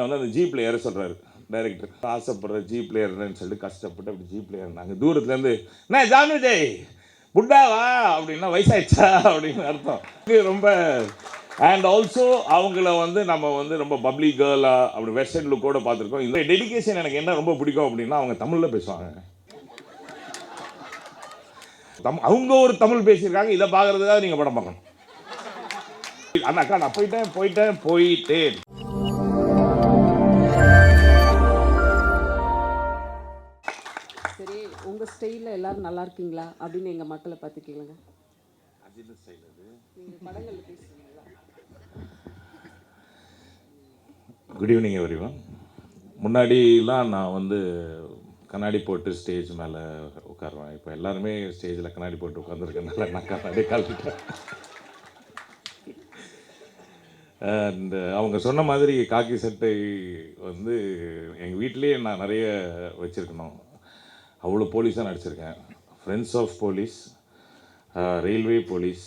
என்னை வந்து அந்த ஜீப்பில் ஏற சொல்கிறாரு டைரக்டர் ஆசைப்படுற ஜீப்பில் ஏறுறேன்னு சொல்லிட்டு கஷ்டப்பட்டு அப்படி ஜீப்பில் ஏறினாங்க தூரத்துலேருந்து என்ன ஜான் ஜெய் புட்டாவா அப்படின்னா வயசாயிடுச்சா? அப்படின்னு அர்த்தம். இது ரொம்ப அண்ட் ஆல்சோ அவங்கள வந்து நம்ம வந்து ரொம்ப பப்ளிக் கேர்லாக அப்படி வெஸ்டர்ன் லுக்கோட பார்த்துருக்கோம். இந்த டெடிக்கேஷன் எனக்கு என்ன ரொம்ப பிடிக்கும் அப்படின்னா அவங்க தமிழில் பேசுவாங்க. தம் அவங்க ஒரு தமிழ் பேசியிருக்காங்க. இதை பார்க்குறதுக்காக நீங்கள் படம் பார்க்கணும். அண்ணாக்கா நான் போயிட்டேன் போயிட்டேன் போயிட்டேன். ஸ்டைல்ல எல்லாரும் நல்லா இருக்கீங்களா? அப்படின்னு எங்க மக்களை பார்த்து கேளுங்க. குட் ஈவினிங் எவ்ரிவன் முன்னாடிலாம் நான் வந்து கண்ணாடி போட்டு ஸ்டேஜ் மேலே உட்காருவேன். இப்போ எல்லாருமே ஸ்டேஜில் கண்ணாடி போட்டு உட்காந்துருக்கனால நான் கண்ணாடி கழட்டிட்டேன் அண்ட் அவங்க சொன்ன மாதிரி காக்கி சட்டை வந்து எங்கள் வீட்டிலேயே நான் நிறைய வச்சுருக்கணும். அவ்வளோ போலீஸாக நடிச்சிருக்கேன். Friends of police railway police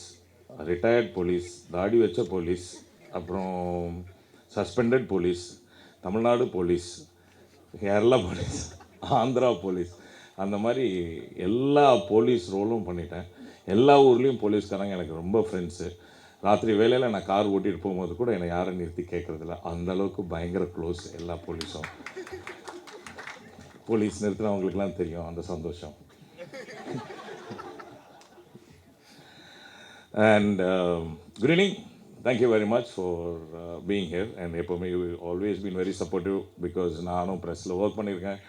retired police தாடி வச்ச போலீஸ் அப்புறம் suspended police Tamil Nadu police Kerala police Andhra police அந்த மாதிரி எல்லா போலீஸ் ரோலும் பண்ணிட்டேன். எல்லா ஊர்லேயும் போலீஸ்காரங்க எனக்கு ரொம்ப ஃப்ரெண்ட்ஸு ராத்திரி வேலையில் நான் கார் ஓட்டிகிட்டு போகும்போது கூட என்னை யாரும் நிறுத்தி கேட்குறதில்ல அந்த அளவுக்கு பயங்கர க்ளோஸ் எல்லா போலீஸும் போலீஸ் நிறுத்தினவங்களுக்குலாம் தெரியும் அந்த சந்தோஷம். And good evening thank you very much for being here and எப்போவுமே always been very supportive because நானும் ப்ரெஸ்ஸில் ஒர்க் பண்ணியிருக்கேன்.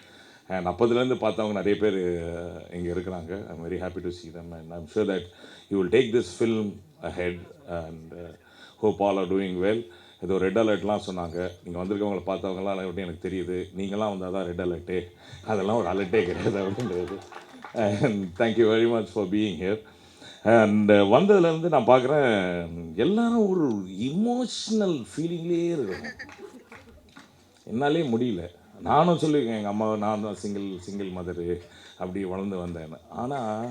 அண்ட் அப்போதுலேருந்து பார்த்தவங்க நிறைய பேர் uh, இங்கே இருக்கிறாங்க. I'm very happy to see them and i'm sure that you will take this film ahead and uh, hope all are doing ஏதோ ரெட் அலர்ட்லாம் சொன்னாங்க. நீங்கள் வந்திருக்கவங்கள பார்த்தவங்களாம் எப்படி எனக்கு தெரியுது. நீங்களாம் வந்தால் தான் ரெட் அலர்ட்டு அதெல்லாம் ஒரு அலர்ட்டே கிடையாது அப்படின்றது. And thank you very much for being here and வந்ததுலேருந்து நான் பார்க்குறேன் எல்லாரும் ஒரு இமோஷ்னல் ஃபீலிங்லேயே இருக்கணும் என்னாலே முடியல. நானும் சொல்லியிருக்கேன் எங்கள் அம்மா நான் தான் சிங்கிள் சிங்கிள் மதரு அப்படி வளர்ந்து வந்தேன் ஆனால்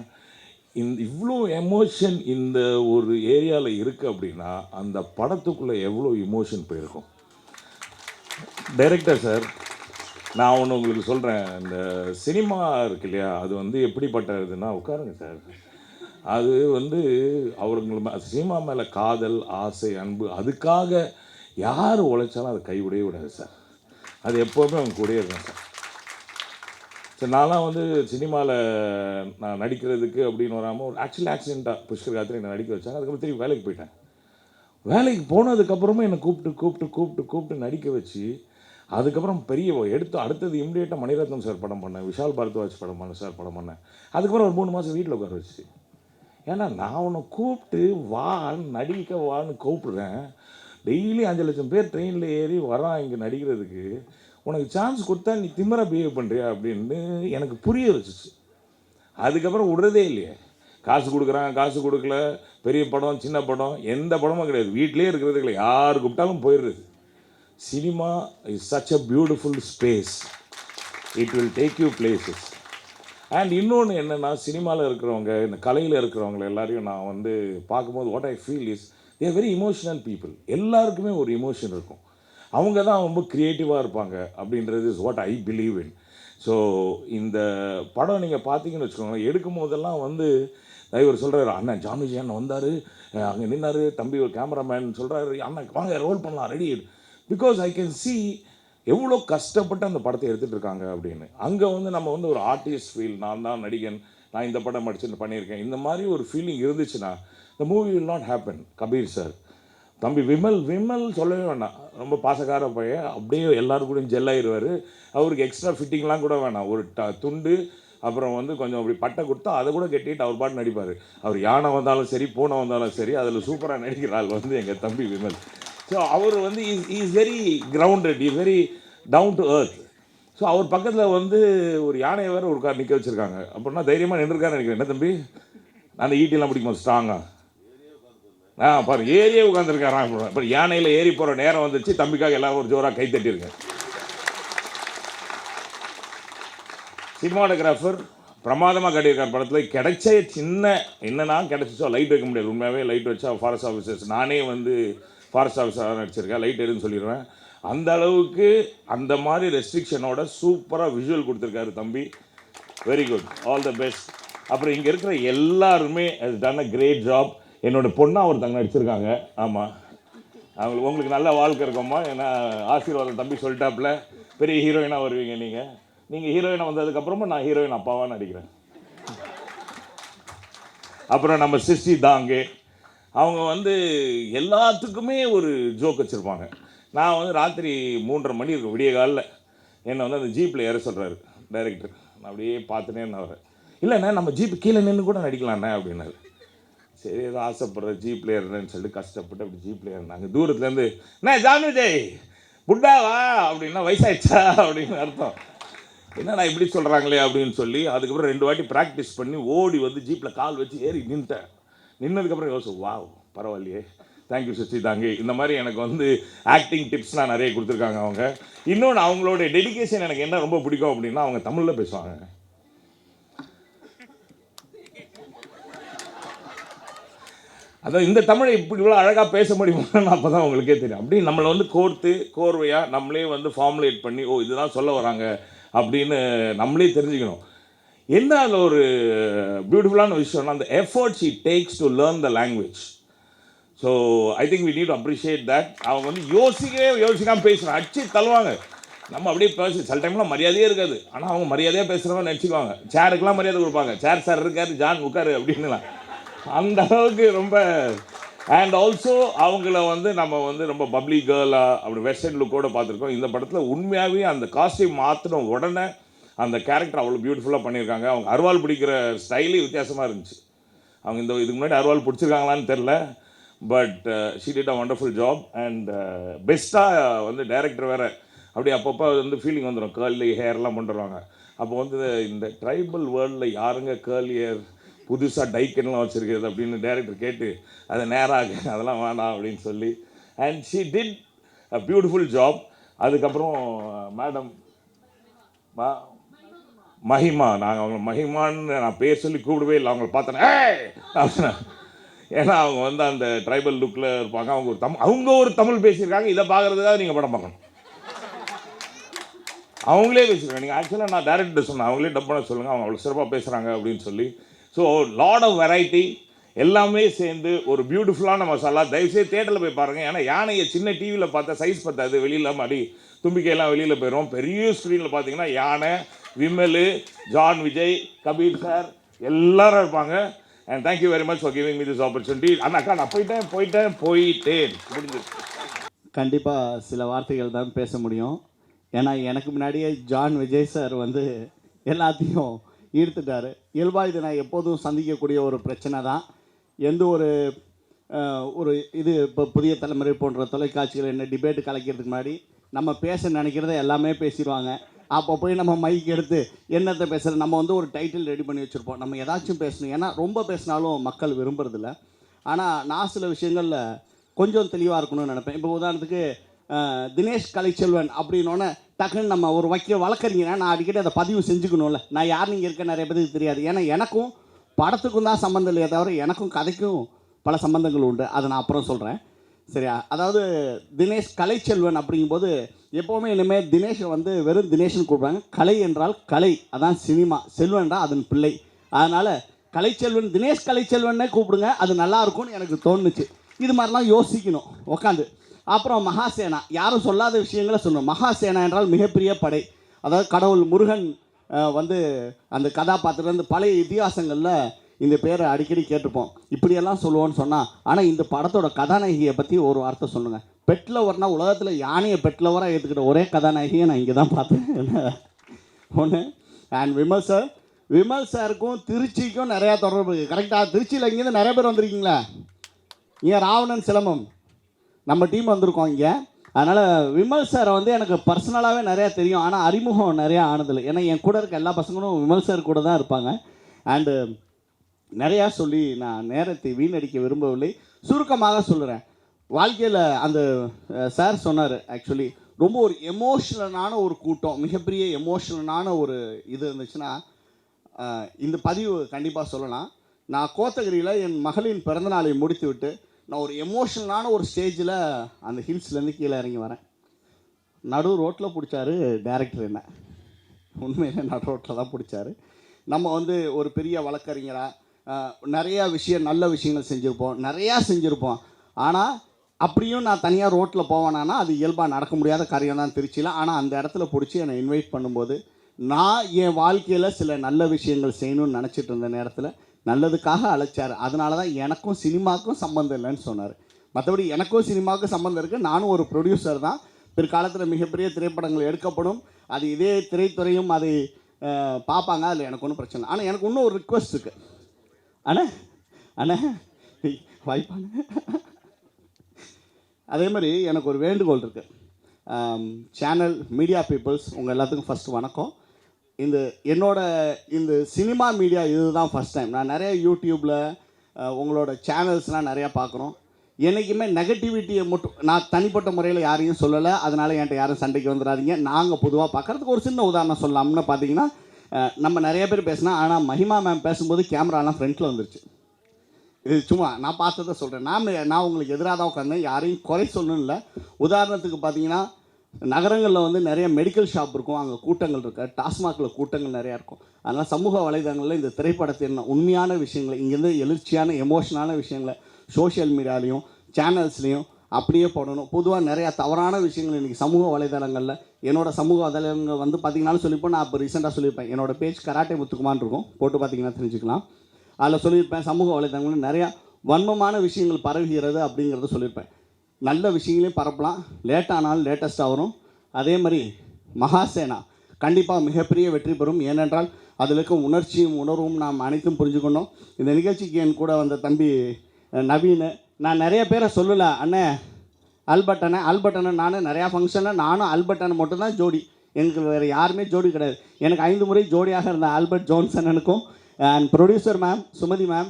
இந்த இவ்வளோ எமோஷன் இந்த ஒரு ஏரியாவில் இருக்குது அப்படின்னா அந்த படத்துக்குள்ளே எவ்வளோ இமோஷன் போயிருக்கும்? டைரக்டர் சார் நான் ஒன்று உங்களுக்கு சொல்கிறேன் இந்த சினிமா இருக்கு இல்லையா அது வந்து எப்படிப்பட்டதுன்னா உட்காருங்க சார் அது வந்து அவருங்க சினிமா மேலே காதல் ஆசை அன்பு அதுக்காக யார் உழைச்சாலும் அதை கைவிடவே விடாது சார் அது எப்போவுமே அவங்க கூடயே இருக்கும் சார் சரி நான்லாம் வந்து சினிமாவில் நான் நடிக்கிறதுக்கு அப்படின்னு வராமல் ஒரு ஆக்சுவலி ஆக்சிடெண்ட்டாக புஷ்கர் காத்திரி என்னை நடிக்க வச்சாங்க. அதுக்கப்புறம் திரும்பி வேலைக்கு போயிட்டேன். வேலைக்கு போனதுக்கப்புறமும் என்னை கூப்பிட்டு கூப்பிட்டு கூப்பிட்டு கூப்பிட்டு நடிக்க வச்சு அதுக்கப்புறம் பெரிய எடுத்து அடுத்தது இம்மிடியேட்டாக மணிரத்னம் சார் படம் பண்ணேன் விஷால் பாரத்வாஜ் படம் பண்ணேன் சார் படம் பண்ணேன். அதுக்கப்புறம் ஒரு மூணு மாதம் வீட்டில் உட்கார வச்சு. ஏன்னா நான் உன்னை கூப்பிட்டு வா நடிக்க வான்னு கூப்பிடுறேன். டெய்லி அஞ்சு லட்சம் பேர் ட்ரெயினில் ஏறி வரான் இங்கே நடிக்கிறதுக்கு. உனக்கு சான்ஸ் கொடுத்தா நீ திமிரா பிஹேவ் பண்ணுறியா அப்படின்னு எனக்கு புரிய வச்சுச்சு. அதுக்கப்புறம் விடுறதே இல்லையே. காசு கொடுக்குறான் காசு கொடுக்கல பெரிய படம் சின்ன படம் எந்த படமும் கிடையாது. வீட்டிலே இருக்கிறது இல்லை யார் கூப்பிட்டாலும் போயிடுறது. Cinema is such a beautiful space it will take you places and இன்னொன்று என்னென்னா சினிமாவில் இருக்கிறவங்க இந்த கலையில் இருக்கிறவங்க எல்லாரையும் நான் வந்து பார்க்கும்போது what I feel is there very emotional people எல்லாருக்குமே ஒரு இமோஷன் இருக்கும். அவங்க தான் ரொம்ப க்ரியேட்டிவாக இருப்பாங்க அப்படின்றது is what I believe in so இந்த படம் நீங்கள் பார்த்தீங்கன்னு வச்சுக்கோங்களேன் எடுக்கும் போதெல்லாம் வந்து இவர் சொல்கிறாரு அண்ணன் ஜாமிஜி அண்ணன் வந்தார் அங்கே நின்னார் தம்பி ஒரு கேமராமேன் சொல்கிறாரு அண்ணன் வாங்க ரோல் பண்ணலாம் ready because I can see எவ்வளோ கஷ்டப்பட்டு அந்த படத்தை எடுத்துகிட்டு இருக்காங்க அப்படின்னு. அங்கே வந்து நம்ம வந்து ஒரு ஆர்டிஸ்ட் ஃபீல் நான் தான் நடிகன் நான் இந்த படம் படிச்சுட்டு பண்ணியிருக்கேன் இந்த மாதிரி ஒரு ஃபீலிங் இருந்துச்சுன்னா இந்த movie will not happen Kabir sir தம்பி விமல் விமல் சொல்லவே வேண்டாம் ரொம்ப பாசக்கார பையன். அப்படியே எல்லாரும் கூடயும் ஜெல் ஆயிடுவார் அவருக்கு எக்ஸ்ட்ரா ஃபிட்டிங்லாம் கூட வேணாம். ஒரு ட துண்டு அப்புறம் வந்து கொஞ்சம் அப்படி பட்டை கொடுத்தா அதை கூட கட்டிட்டு அவர் பாட்டு நடிப்பார். அவர் யானை வந்தாலும் சரி பூனை வந்தாலும் சரி அதில் சூப்பராக நடிக்கிற ஆள் வந்து எங்கள் தம்பி விமல். ஸோ அவர் வந்து is is very grounded is very down to earth so அவர் பக்கத்தில் வந்து ஒரு யானையை வேறு ஒரு கார் நிற்க வச்சுருக்காங்க. அப்படின்னா தைரியமாக நின்றுருக்கான்னு நினைக்கிறேன். என்ன தம்பி? அந்த ஈட்டிலாம் பிடிக்குமா? ஸ்ட்ராங்காக ஆ பாரு ஏரியே உட்காந்துருக்காரான் இப்போ யானையில் ஏறி போகிற நேரம் வந்துச்சு தம்பிக்காக எல்லாரும் ஒரு ஜோராக கை தட்டியிருங்க சினிமாட்டோகிராஃபர் பிரமாதமாக கட்டியிருக்கார் படத்தில். கிடைச்ச சின்ன என்னன்னா கிடச்சிச்சோ லைட் வைக்க முடியாது. உண்மையாகவே லைட் வச்சா ஃபாரஸ்ட் ஆஃபீஸர்ஸ் நானே வந்து ஃபாரஸ்ட் ஆஃபீஸராக நடிச்சிருக்கேன். லைட் எடுன்னு சொல்லிடுவேன். அந்த அளவுக்கு அந்த மாதிரி ரெஸ்ட்ரிக்ஷனோட சூப்பராக விஷுவல் கொடுத்துருக்காரு தம்பி. Very good all the best அப்புறம் இங்கே இருக்கிற எல்லாருமே டன் அ கிரேட் ஜாப் என்னோட பொண்ணாக ஒருத்தங்க நடிச்சிருக்காங்க. ஆமாம் அவங்களுக்கு உங்களுக்கு நல்ல வாழ்க்கை இருக்கும்மா. ஏன்னா ஆசீர்வாதம் தம்பி சொல்லிட்டாப்புல. பெரிய ஹீரோயினாக வருவீங்க நீங்கள் நீங்கள் ஹீரோயினாக வந்ததுக்கப்புறமா நான் ஹீரோயின் அப்பாவாக நடிக்கிறேன். அப்புறம் நம்ம சிஸ்டி தாங்கே. அவங்க வந்து எல்லாத்துக்குமே ஒரு ஜோக் வச்சுருப்பாங்க. நான் வந்து ராத்திரி மூன்றரை மணி இருக்கும் விடிய காலில். என்னை வந்து அந்த ஜீப்பில் ஏற சொல்கிறாரு டைரக்டர் நான் அப்படியே பார்த்துனே நான் வரேன் இல்லைண்ணே நம்ம ஜீப்பு கீழே நின்று கூட நடிக்கலாண்ணே அப்படின்னாரு. சரி ஏதோ ஆசைப்படுற ஜீப்லேயே ஏறுறேன்னு சொல்லிட்டு கஷ்டப்பட்டு அப்படி ஜீப்பில் பிளேயர்னாங்க தூரத்துலேருந்து என்ன ஜான் விஜய் புட்டாவா அப்படின்னா வயசாயிடுச்சா அப்படின்னு அர்த்தம். என்னடா இப்படி சொல்கிறாங்களே அப்படின்னு சொல்லி அதுக்கப்புறம் ரெண்டு வாட்டி ப்ராக்டிஸ் பண்ணி ஓடி வந்து ஜீப்பில் கால் வச்சு ஏறி நின்ட்டேன். நின்னதுக்கப்புறம் யோசிச்சு வா பரவாயில்லையே. தேங்க்யூ சச்சி தாங்கி இந்த மாதிரி எனக்கு வந்து ஆக்டிங் டிப்ஸ்லாம் நிறைய கொடுத்துருக்காங்க அவங்க. இன்னொன்று அவங்களோட டெடிகேஷன் எனக்கு என்ன ரொம்ப பிடிக்கும் அப்படின்னா அவங்க தமிழில் பேசுவாங்க. அதான் இந்த தமிழை இப்படி இவ்வளோ அழகாக பேச முடியுமான்னு அப்போ தான் உங்களுக்கே தெரியும். அப்படி நம்மளை வந்து கோர்த்து கோர்வையாக நம்மளே வந்து ஃபார்முலேட் பண்ணி ஓ இதுதான் சொல்ல வராங்க அப்படின்னு நம்மளே தெரிஞ்சுக்கணும். என்ன அதில் ஒரு பியூட்டிஃபுல்லான விஷயம்னா அந்த efforts he takes to learn the language so I think we need appreciate that அவங்க வந்து யோசிக்கவே யோசிக்காமல் பேசுகிறாங்க அடிச்சு தள்ளுவாங்க. நம்ம அப்படியே பேசி சில டைம்லாம் மரியாதையே இருக்காது. ஆனால் அவங்க மரியாதையாக பேசுகிறவங்க நினச்சிக்குவாங்க. சேருக்கெலாம் மரியாதை கொடுப்பாங்க. சேர் சார் இருக்காரு ஜான் உட்காரு அப்படின்னுலாம். அந்த அளவுக்கு ரொம்ப அண்ட் ஆல்சோ அவங்கள வந்து நம்ம வந்து ரொம்ப பப்ளி கேர்லாக அப்படி வெஸ்டர்ன் லுக்கோடு பார்த்துருக்கோம். இந்த படத்தில் உண்மையாகவே அந்த காஸ்டியூம் மாற்றின உடனே அந்த கேரக்டர் அவ்வளோ பியூட்டிஃபுல்லாக பண்ணியிருக்காங்க. அவங்க அருவாள் பிடிக்கிற ஸ்டைலே வித்தியாசமாக இருந்துச்சு. அவங்க இந்த இதுக்கு முன்னாடி அருவாள் பிடிச்சிருக்காங்களான்னு தெரில but she did a wonderful job and பெஸ்ட்டாக வந்து டைரக்டர் வேறு. அப்படியே அப்பப்போ வந்து ஃபீலிங் வந்துடும் கேர்லி ஹேர்லாம் பண்ணுறாங்க அப்போ வந்து இந்த ட்ரைபல் வேர்ல்டில் யாருங்க கேர்லி ஹேர் புதுசாக டைக்கன்லாம் வச்சுருக்கிறது அப்படின்னு டேரக்டர் கேட்டு அதை நேராக அதெல்லாம் வேண்டாம் அப்படின்னு சொல்லி. And she did a beautiful job அதுக்கப்புறம் மேடம் மா மஹிமா நாங்கள் அவங்க மஹிமான்னு நான் பேர் சொல்லி கூப்பிடவே இல்லை. அவங்கள பார்த்தேன் ஏன்னா அவங்க வந்து அந்த ட்ரைபல் லுக்கில் இருப்பாங்க. அவங்க ஒரு தமிழ் அவங்க ஒரு தமிழ் பேசியிருக்காங்க. இதை பார்க்குறதுக்காக நீங்கள் படம் பார்க்கணும். அவங்களே பேசியிருக்காங்க. நீங்கள் ஆக்சுவலாக நான் டேரக்டர் சொன்னேன். அவங்களே டப் பண்ண சொல்லுங்கள் அவங்க அவ்வளோ சிறப்பாக பேசுகிறாங்க அப்படின்னு சொல்லி. ஸோ லாட் ஆஃப் வெரைட்டி எல்லாமே சேர்ந்து ஒரு பியூட்டிஃபுல்லான மசாலா தயவுசெய்து தேட்டரில் போய் பாருங்கள் ஏன்னா யானையை சின்ன டிவியில் பார்த்தா சைஸ் பத்தாது. வெளியில் மாடி தும்பிக்கையெல்லாம் வெளியில் போயிடும் பெரிய ஸ்க்ரீனில் பார்த்தீங்கன்னா யானை விமல் ஜான் விஜய் கபீர் சார் எல்லாரும் இருப்பாங்க. And thank you very much for giving me this opportunity அண்ணாக்கா நான் போயிட்டேன் போயிட்டேன் போயிட்டேன். முடிஞ்சது கண்டிப்பாக சில வார்த்தைகள் தான் பேச முடியும். ஏன்னா எனக்கு முன்னாடியே ஜான் விஜய் சார் வந்து எல்லாத்தையும் ஈர்த்துட்டார். இயல்பாக இது நான் எப்போதும் சந்திக்கக்கூடிய ஒரு பிரச்சனை தான். எந்த ஒரு ஒரு இது இப்போ புதிய தலைமுறை போன்ற தொலைக்காட்சிகள் என்ன டிபேட்டு கலைக்கிறதுக்கு முன்னாடி நம்ம பேச நினைக்கிறத எல்லாமே பேசிடுவாங்க. அப்போ போய் நம்ம மைக் எடுத்து என்னத்தை பேசுகிற நம்ம வந்து ஒரு டைட்டில் ரெடி பண்ணி வச்சுருப்போம். நம்ம ஏதாச்சும் பேசணும். ஏன்னா ரொம்ப பேசினாலும் மக்கள் விரும்புறதில்ல. ஆனால் நான் சில விஷயங்களில் கொஞ்சம் தெளிவாக இருக்கணும்னு நினைப்பேன். இப்போ உதாரணத்துக்கு தினேஷ் கலைச்செல்வன் அப்படின்னோடனே டக்குன்னு நம்ம ஒரு வைக்க வழக்கறிஞனா நான் அடிக்கடி அதை பதிவு செஞ்சுக்கணும்ல. நான் யார் நீங்கள் இருக்க நிறைய பேருக்கு தெரியாது. ஏன்னா எனக்கும் படத்துக்கும் தான் சம்மந்தம் இல்லையே தவிர எனக்கும் கதைக்கும் பல சம்பந்தங்கள் உண்டு. அதை நான் அப்புறம் சொல்கிறேன் சரியா? அதாவது தினேஷ் கலைச்செல்வன் அப்படிங்கும்போது எப்போவுமே இனிமேல் தினேஷை வந்து வெறும் தினேஷ்னு கூப்பிடுவாங்க. கலை என்றால் கலை. அதான் சினிமா. செல்வன் அதன் பிள்ளை. அதனால் கலைச்செல்வன் தினேஷ் கலைச்செல்வன்னே கூப்பிடுங்க. அது நல்லா இருக்கும்னு எனக்கு தோணுச்சு. இது மாதிரிலாம் யோசிக்கணும். உட்காந்து அப்புறம் மகாசேனா. யாரும் சொல்லாத விஷயங்களை சொல்லணும். மகாசேனா என்றால் மிகப்பெரிய படை. அதாவது கடவுள் முருகன் வந்து அந்த கதாபாத்திரம் இந்த பழைய இதிகாசங்களில் இந்த பேரை அடிக்கடி கேட்டிருப்போம். இப்படியெல்லாம் சொல்லுவோன்னு சொன்னால் ஆனால் இந்த படத்தோட கதாநாயகியை பற்றி ஒரு வார்த்தை சொல்லுங்கள் பெட்லவர்னா உலகத்தில் யானையை பெட்லவராக ஏற்றுக்கிட்ட ஒரே கதாநாயகியை நான் இங்கே தான் பார்த்தேன் ஒன்று அண்ட் விமல் சார் விமல் சாருக்கும் திருச்சிக்கும் நிறையா தொடர்பு இருக்குது கரெக்டாக திருச்சியில் இங்கேருந்து நிறைய பேர் வந்திருக்கீங்களா? இங்கே ராவணன் சிலம்பம். நம்ம டீம் வந்திருக்கோம் இங்கே. அதனால் விமல் சாரை வந்து எனக்கு பர்சனலாகவே நிறையா தெரியும். ஆனால் அறிமுகம் நிறையா ஆனதில்லை. ஏன்னா என் கூட இருக்க எல்லா பசங்களும் விமல் சார் கூட தான் இருப்பாங்க. அண்டு நிறையா சொல்லி நான் நேரத்தை வீணடிக்க விரும்பவில்லை. சுருக்கமாக சொல்கிறேன் வாழ்க்கையில் அந்த சார் சொன்னார் ஆக்சுவலி ரொம்ப ஒரு எமோஷ்னலான ஒரு கூட்டம். மிகப்பெரிய எமோஷ்னலான ஒரு இது இருந்துச்சுன்னா இந்த பதிவு கண்டிப்பாக சொல்லலாம். நான் கோத்தகிரியில் என் மகளின் பிறந்தநாளை முடித்து விட்டு நான் ஒரு எமோஷனலான ஒரு ஸ்டேஜில் அந்த ஹில்ஸ்லேருந்து கீழே இறங்கி வரேன். நடு ரோட்டில் பிடிச்சாரு டேரக்டர் என்ன? உண்மையிலே நடு ரோட்டில் தான் பிடிச்சாரு. நம்ம வந்து ஒரு பெரிய வழக்கறிஞராக நிறையா விஷயம் நல்ல விஷயங்கள் செஞ்சுருப்போம். நிறையா செஞ்சுருப்போம். ஆனால் அப்படியும் நான் தனியாக ரோட்டில் போவேனானா அது இயல்பாக நடக்க முடியாத காரியம் தான் திருச்சியில். ஆனால் அந்த இடத்துல பிடிச்சி என்னை இன்வைட் பண்ணும்போது நான் என் வாழ்க்கையில் சில நல்ல விஷயங்கள் செய்யணும்னு நினச்சிட்டு இருந்த நேரத்தில் நல்லதுக்காக அழைச்சார். அதனால தான் எனக்கும் சினிமாவுக்கும் சம்மந்தம் இல்லைன்னு சொன்னார். மற்றபடி எனக்கும் சினிமாவுக்கும் சம்மந்தம் இருக்குது நானும் ஒரு ப்ரொடியூசர் தான். பிற்காலத்தில் மிகப்பெரிய திரைப்படங்கள் எடுக்கப்படும். அது இதே திரைத்துறையும் அதை பார்ப்பாங்க. அதில் எனக்கு ஒன்றும் பிரச்சனை இல்லை. ஆனால் எனக்கு இன்னும் ஒரு ரிக்வஸ்ட் இருக்குது அண்ணே அண்ணே வாய்ப்பாண்ணே அதே மாதிரி எனக்கு ஒரு வேண்டுகோள் இருக்குது சேனல் மீடியா பீப்புள்ஸ் உங்கள் எல்லாத்துக்கும் ஃபஸ்ட்டு வணக்கம். இந்த என்னோட இந்த சினிமா மீடியா இதுதான் ஃபஸ்ட் டைம் நான் நிறைய யூடியூப்பில் உங்களோட சேனல்ஸ்லாம் நிறையா பார்க்குறோம். என்றைக்குமே நெகட்டிவிட்டியை மட்டும் நான் தனிப்பட்ட முறையில் யாரையும் சொல்லலை. அதனால் என்கிட்ட யாரும் சண்டைக்கு வந்துடாதீங்க. நாங்கள் பொதுவாக பார்க்குறதுக்கு ஒரு சின்ன உதாரணம் சொல்லலாம்னு பார்த்தீங்கன்னா நம்ம நிறைய பேர் பேசினா ஆனால் மஹிமா மேம் பேசும்போது கேமராலாம் ஃப்ரண்ட்டில் வந்துருச்சு. இது சும்மா நான் பார்த்ததை சொல்கிறேன் நான் நான் உங்களுக்கு எதிராக தான் உட்காந்தேன் யாரையும் குறை சொல்லணும் இல்லை. உதாரணத்துக்கு பார்த்தீங்கன்னா நகரங்களில் வந்து நிறைய மெடிக்கல் ஷாப் இருக்கும். அங்கே கூட்டங்கள் இருக்க. டாஸ்மாகில் கூட்டங்கள் நிறையா இருக்கும். அதனால் சமூக வலைதளங்களில் இந்த திரைப்படத்தின் உண்மையான விஷயங்களை இங்கேருந்து எழுச்சியான எமோஷனான விஷயங்களை சோஷியல் மீடியாலையும் சேனல்ஸ்லேயும் அப்படியே போடணும். பொதுவாக நிறையா தவறான விஷயங்கள் இன்றைக்கி சமூக வலைதளங்களில் என்னோட சமூக வலைதளங்கள் வந்து பார்த்தீங்கன்னாலும் சொல்லிப்போம் நான் இப்போ ரீசெண்டாக சொல்லியிருப்பேன். என்னோட பேஜ் கராட்டே முத்துக்குமான் இருக்கும். போட்டு பார்த்தீங்கன்னா தெரிஞ்சுக்கலாம். அதில் சொல்லியிருப்பேன் சமூக வலைதளங்களில் நிறையா வன்மமான விஷயங்கள் பரவுகிறது அப்படிங்கிறத சொல்லியிருப்பேன். நல்ல விஷயங்களையும் பரப்பலாம். லேட் ஆனாலும் லேட்டஸ்ட்டாக வரும். அதே மாதிரி மகாசேனா கண்டிப்பாக மிகப்பெரிய வெற்றி பெறும். ஏனென்றால் அதில் இருக்கும் உணர்ச்சியும் உணர்வும் நாம் அனைத்தும் புரிஞ்சுக்கணும். இந்த நிகழ்ச்சிக்கு என் கூட வந்த தம்பி நவீன் நான் நிறைய பேரை சொல்லலை. அண்ணே ஆல்பர்ட் அண்ணன் ஆல்பர்ட் அண்ணன் நானும் நிறையா ஃபங்க்ஷனில் நானும் ஆல்பர்ட் அண்ணன் மட்டும்தான் ஜோடி. எனக்கு வேறு யாருமே ஜோடி கிடையாது. எனக்கு ஐந்து முறை ஜோடியாக இருந்த Albert ஜோன்சனனுக்கும் and producer ma'am Sumathi ma'am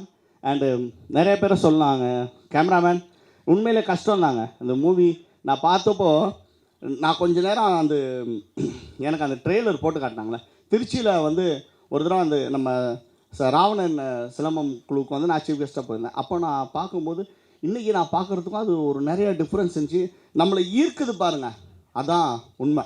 and நிறைய பேரை சொல்லலாங்க. கேமராமேன் உண்மையிலே கஷ்டம் தாங்க அந்த மூவி நான் பார்த்தப்போ நான் கொஞ்ச நேரம் அந்த எனக்கு அந்த ட்ரெய்லர் போட்டு காட்டினாங்களே. திருச்சியில் வந்து ஒரு தடவை அந்த நம்ம ச- ராவணன் சிலம்பம் குழுவுக்கு வந்து நான் சீஃப் கெஸ்ட்டாக போயிருந்தேன். அப்போ நான் பார்க்கும்போது இன்றைக்கி நான் பார்க்குறதுக்கும் அது ஒரு நிறைய டிஃப்ரென்ஸ் இருந்துச்சு. நம்மளை ஈர்க்குது பாருங்கள் அதான் உண்மை.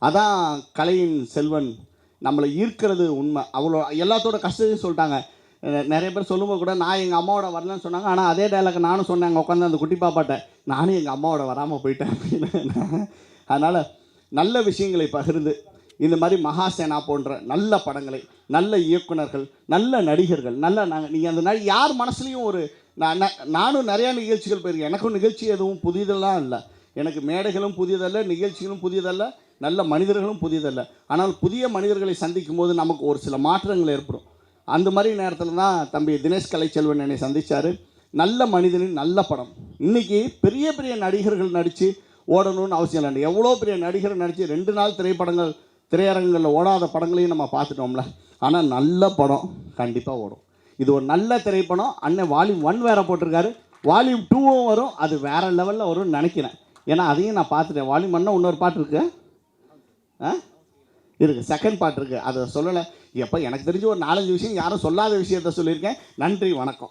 அதான் கலையின் செல்வன். நம்மளை ஈர்க்கிறது உண்மை. அவ்வளோ எல்லாத்தோட கஷ்டத்தையும் சொல்லிட்டாங்க. நிறைய பேர் சொல்லும்போது கூட நான் எங்கள் அம்மாவோட வரலன்னு சொன்னாங்க. ஆனால் அதே டைலாக் நானும் சொன்னேன். அங்கே உட்காந்து அந்த குட்டி பாப்பாட்ட நானும் எங்கள் அம்மாவோட வராமல் போயிட்டேன். அப்படின்னு அதனால் நல்ல விஷயங்களை பகிர்ந்து இந்த மாதிரி மகாசேனா போன்ற நல்ல படங்களை நல்ல இயக்குனர்கள் நல்ல நடிகர்கள் நல்ல நாங்கள் நீங்கள் அந்த நடி யார் மனசுலையும் ஒரு நான் நான்- நானும் நிறையா நிகழ்ச்சிகள் போயிருக்கேன். எனக்கும் நிகழ்ச்சி எதுவும் புதிதெல்லாம் இல்லை. எனக்கு மேடைகளும் புதியதல்ல நிகழ்ச்சிகளும் புதியதல்ல நல்ல மனிதர்களும் புதியதல்ல ஆனால் புதிய மனிதர்களை சந்திக்கும் போது நமக்கு ஒரு சில மாற்றங்கள் ஏற்படும். அந்த மாதிரி நேரத்தில் தான் தம்பி தினேஷ் கலைச்செல்வன் என்னை சந்திச்சார். நல்ல மனிதனின் நல்ல படம். இன்றைக்கி பெரிய பெரிய நடிகர்கள் நடித்து ஓடணும்னு அவசியம் இல்லை. எவ்வளோ பெரிய நடிகர் நடித்து ரெண்டு நாள் திரைப்படங்கள் திரையரங்குகளில் ஓடாத படங்களையும் நம்ம பார்த்துட்டோம்ல. ஆனால் நல்ல படம் கண்டிப்பாக ஓடும். இது ஒரு நல்ல திரைப்படம். அண்ணன் வால்யூம் ஒன் வேறு போட்டிருக்காரு. வால்யூம் டூவும் வரும். அது வேறு லெவலில் வரும்னு நினைக்கிறேன். ஏன்னா அதையும் நான் பார்த்துட்டேன். வால்யூம் ஒன்னா இன்னொரு பாட்டு இருக்கு. ஆ? இருக்குது செகண்ட் பாட்டு இருக்குது அதை சொல்லலை. எப்போ? எனக்கு தெரிஞ்ச ஒரு நாலஞ்சு விஷயம் யாரும் சொல்லாத விஷயத்த சொல்லியிருக்கேன். நன்றி வணக்கம்.